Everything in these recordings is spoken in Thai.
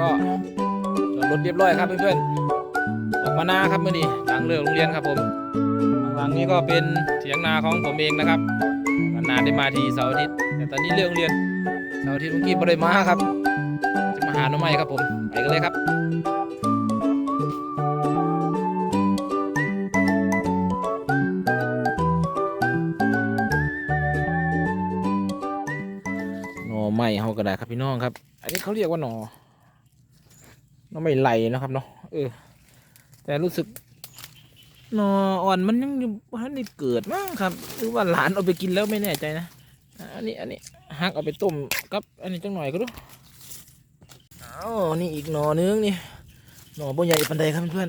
ก็รียบร้อยครับเพื่อนๆออกมานาครับเมื่อนี้หลังเลิกโรงเรียนครับผมหลังนี้ก็เป็นเถียงนาของผมเองนะครับนานได้มาทีเสาร์อาทิตย์แต่ตอนนี้เลิกโรงเรียนเสาร์อาทิตย์เมื่อกี้ไม่ได้มาครับ จะมาหาหน้องใหม่ครับผมไปกันเลยครับหน่อไม้เฮาก็ได้ครับพี่น้องครับ อันนี้เขาเรียกว่าหน่อ น่อไม้ไหลนะครับเนาะเออ แต่รู้สึกนออ่อนมันยังอยู่ฮันได้เกิดมั้งครับ หรือว่าหลานเอาไปกินแล้วไม่แน่ใจนะอันนี้อันนี้หักเอาไปต้มกับอันนี้จังหน่อยก็ดูเอานี่อีกหน่อนึงนี่หนอบ่ใหญ่ปันใดครับเพื่อน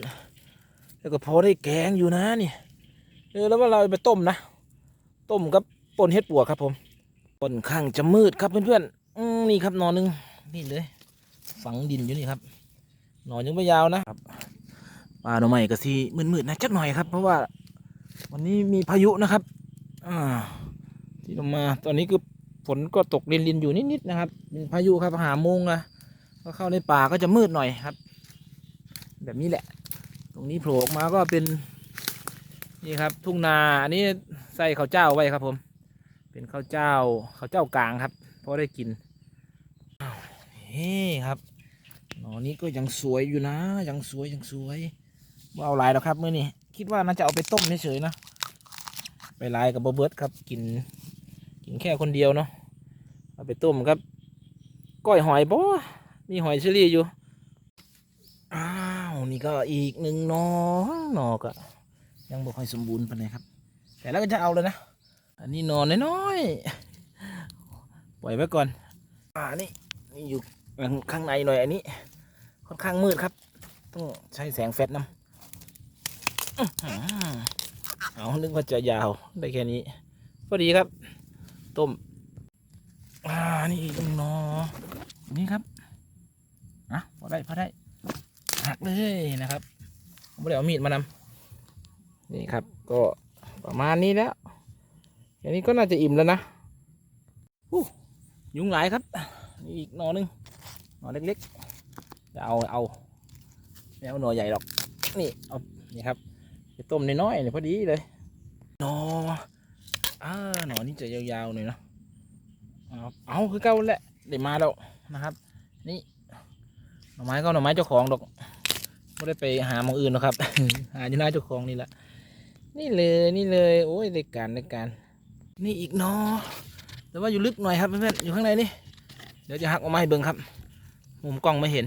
แล้วก็พอได้แกงอยู่นะนี่เออแล้วว่าเราไปต้มนะต้มกับปนเห็ดปัวกครับผมปนข้างจะมืดครับเพื่อนๆอืมนี่ครับหนอนึงนี่เลยฝังดินอยู่นี่ครับ หน่อยังไม่ยาวนะครับปลาหน่อไม้ก็สีมืดๆนะจักหน่อยครับ เพราะว่าวันนี้มีพายุนะครับอ่าที่ลงมาตอนนี้คือฝนก็ตกลินๆอยู่นิดๆนะครับเป็นพายุครับหาโมงนะก็เข้าในป่าก็จะมืดหน่อยครับ แบบนี้แหละ ตรงนี้โผล่ออกมาก็เป็นนี่ครับ ทุ่งนาอันนี้ใส่ข้าวเจ้าไว้ครับ ผม เป็นข้าวเจ้าข้าวเจ้ากลางครับเพอได้กินอ้าวเฮ้ครับ หนอนี้ก็ยังสวยอยู่นะ ยังสวยยังสวยว่าเอาลายแล้วครับเมื่อนี้คิดว่าน่าจะเอาไปต้มเฉยๆนะไปลายกับบเบิร์ตครับกินกินแค่คนเดียวเนาะเอาไปต้มครับ ก้อยหอยบ่มีหอยเชอรี่อยู่อ้าวนี่ก็อีกหนึ่งนอหนอก็ยังบ่ค่อยสมบูรณ์ปานใดครับ แต่แล้วก็จะเอาเลยนะ อันนี้นอนน้อยๆปล่อยไว้ก่อนอ่านี่นี่อยู่ข้างในหน่อยอันนี้ ค่อนข้างมืดครับ ต้องใช้แสงแฟลชนำอื้อหือเอานึกว่าจะยาวได้แค่นี้พอดีครับ ต้มอ่านี่อีกหนึ่งนอนี่ครับอะพอได้พอได้หักเลยนะครับไม่ได้เอามีดมานำนี่ครับ ก็ประมาณนี้แล้วแค่นี้ก็น่าจะอิ่มแล้วนะอู้ยุงหลายครับนี่อีกหนอนึงหน่อเล็กๆ เอาเอาไม่เอาหน่อใหญ่หรอก นี่เอานี่ครับไปต้มน้อยๆเนี่ยพอดีเลยหน่ออ่าหนอนี่จะยาวๆหน่อยเนาะเอาเอาคือเก่าแหละได้มาแล้วนะครับ นี่หน่อไม้ก็หน่อไม้เจ้าของดอกไม่ได้ไปหาหมองอื่นหรอกครับ หาอยู่หน้าเจ้าของนี่แหละนี่เลยนี่เลยโอ้ยได้การได้การ นี่อีกหนอแต่ว่าอยู่ลึกหน่อยครับเพื่อนๆอยู่ข้างในนี่เดี๋ยวจะหักออกมาให้เบิ่งครับ มุมกล้องไม่เห็น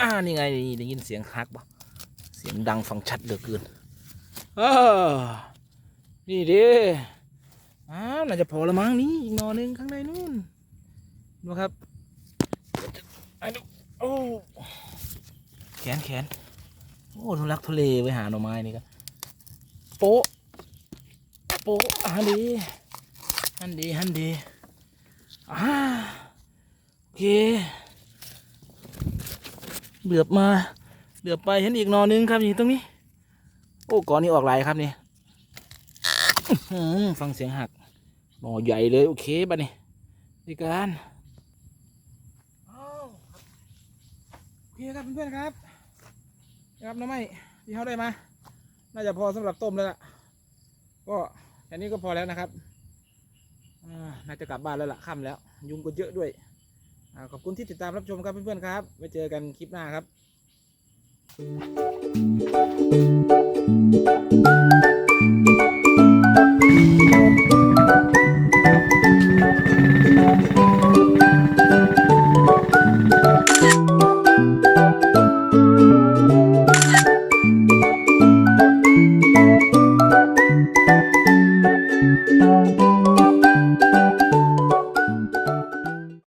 อ่านี่ไงได้ยินเสียงหักบ่เสียงดังฟังชัดเหลือเกินอนี่ดิอ้าวน่าจะพอละมั้งนี่อีกหนอหนึงข้างในนู่นดูครับไอ้ดูโอ้แขนแขนโอ้ทุลักทุเลไปหาหน่อไม้นี่ก็โป๊ะโป๊ะอันดีอันดีอันดีอ่าโอเค เหลือบมา เหลือบไปเห็นอีกนอนึงครับนี่ตรงนี้ โอ้ก่อนนี้ออกลายครับนี่ฟังเสียงหักหนอใหญ่เลย โอเคบ้านี่ดีการอ้าวโอเคครับเพื่อนๆครับนะครับน้ำไม้ที่เขาได้มา น่าจะพอสำหรับต้มแล้วล่ะ ก็แค่นี้ก็พอแล้วนะครับน่าจะกลับบ้านแล้วล่ะค่ำแล้ว ยุงก็เยอะด้วย ขอบคุณที่ติดตามรับชมครับเพื่อนๆครับไว้เจอกันคลิปหน้าครับ